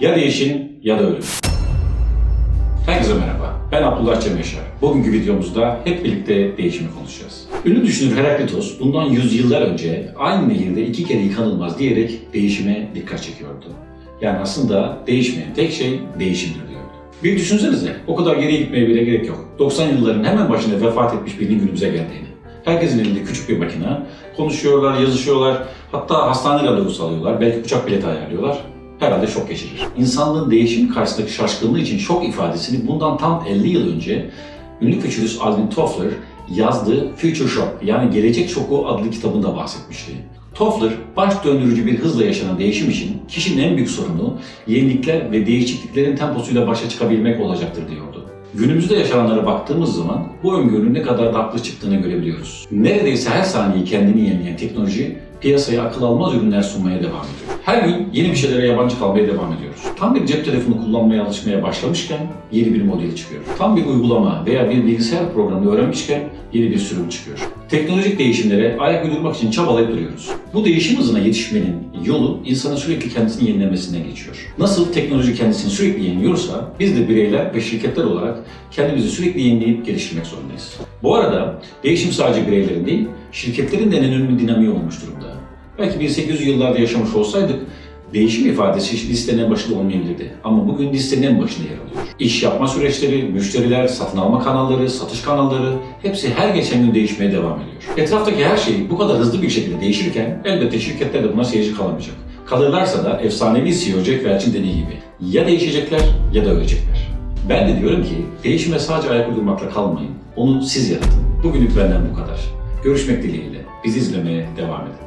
Ya değişin ya da ölün. Herkese merhaba. Ben Abdullah Cem Yaşar. Bugünkü videomuzda hep birlikte değişimi konuşacağız. Ünlü düşünür Heraklitos bundan yüzyıllar önce aynı nehirde iki kere yıkanılmaz diyerek değişime dikkat çekiyordu. Yani aslında değişmeyen tek şey değişimdir diyordu. Bir düşünsenize o kadar geriye gitmeye bile gerek yok. 90 yılların hemen başında vefat etmiş birinin günümüze geldiğini. Herkesin elinde küçük bir makine. Konuşuyorlar, yazışıyorlar. Hatta hastane randevusu alıyorlar. Belki uçak bileti ayarlıyorlar. Herhalde şok geçirir. İnsanlığın değişim karşısındaki şaşkınlığı için şok ifadesini bundan tam 50 yıl önce ünlü fütürist Alvin Toffler yazdığı Future Shock yani Gelecek Şoku adlı kitabında bahsetmişti. Toffler, baş döndürücü bir hızla yaşanan değişim için kişinin en büyük sorunu yenilikler ve değişikliklerin temposuyla başa çıkabilmek olacaktır diyordu. Günümüzde yaşananlara baktığımız zaman bu öngörünün ne kadar da haklı çıktığını görebiliyoruz. Neredeyse her saniye kendini yenileyen teknoloji piyasaya akıl almaz ürünler sunmaya devam ediyor. Her gün yeni bir şeylere yabancı kalmaya devam ediyoruz. Tam bir cep telefonu kullanmaya alışmaya başlamışken yeni bir model çıkıyor. Tam bir uygulama veya bir bilgisayar programını öğrenmişken yeni bir sürüm çıkıyor. Teknolojik değişimlere ayak uydurmak için çabalayıp duruyoruz. Bu değişim hızına yetişmenin yolu insanın sürekli kendisini yenilemesinden geçiyor. Nasıl teknoloji kendisini sürekli yeniliyorsa biz de bireyler ve şirketler olarak kendimizi sürekli yenileyip geliştirmek zorundayız. Bu arada değişim sadece bireylerin değil, şirketlerin de en önemli dinamiği olmuş durumda. Belki 1800 yıllarda yaşamış olsaydık değişim ifadesi listenin en başında olmayabilirdi. Ama bugün listenin en başında yer alıyor. İş yapma süreçleri, müşteriler, satın alma kanalları, satış kanalları hepsi her geçen gün değişmeye devam ediyor. Etraftaki her şey bu kadar hızlı bir şekilde değişirken elbette şirketler de buna seyirci kalamayacak. Kalırlarsa da efsanevi CEO Jack Welch'in dediği gibi ya değişecekler ya da ölecekler. Ben de diyorum ki değişime sadece ayak uydurmakla kalmayın. Onu siz yaratın. Bugünlük benden bu kadar. Görüşmek dileğiyle. Bizi izlemeye devam edin.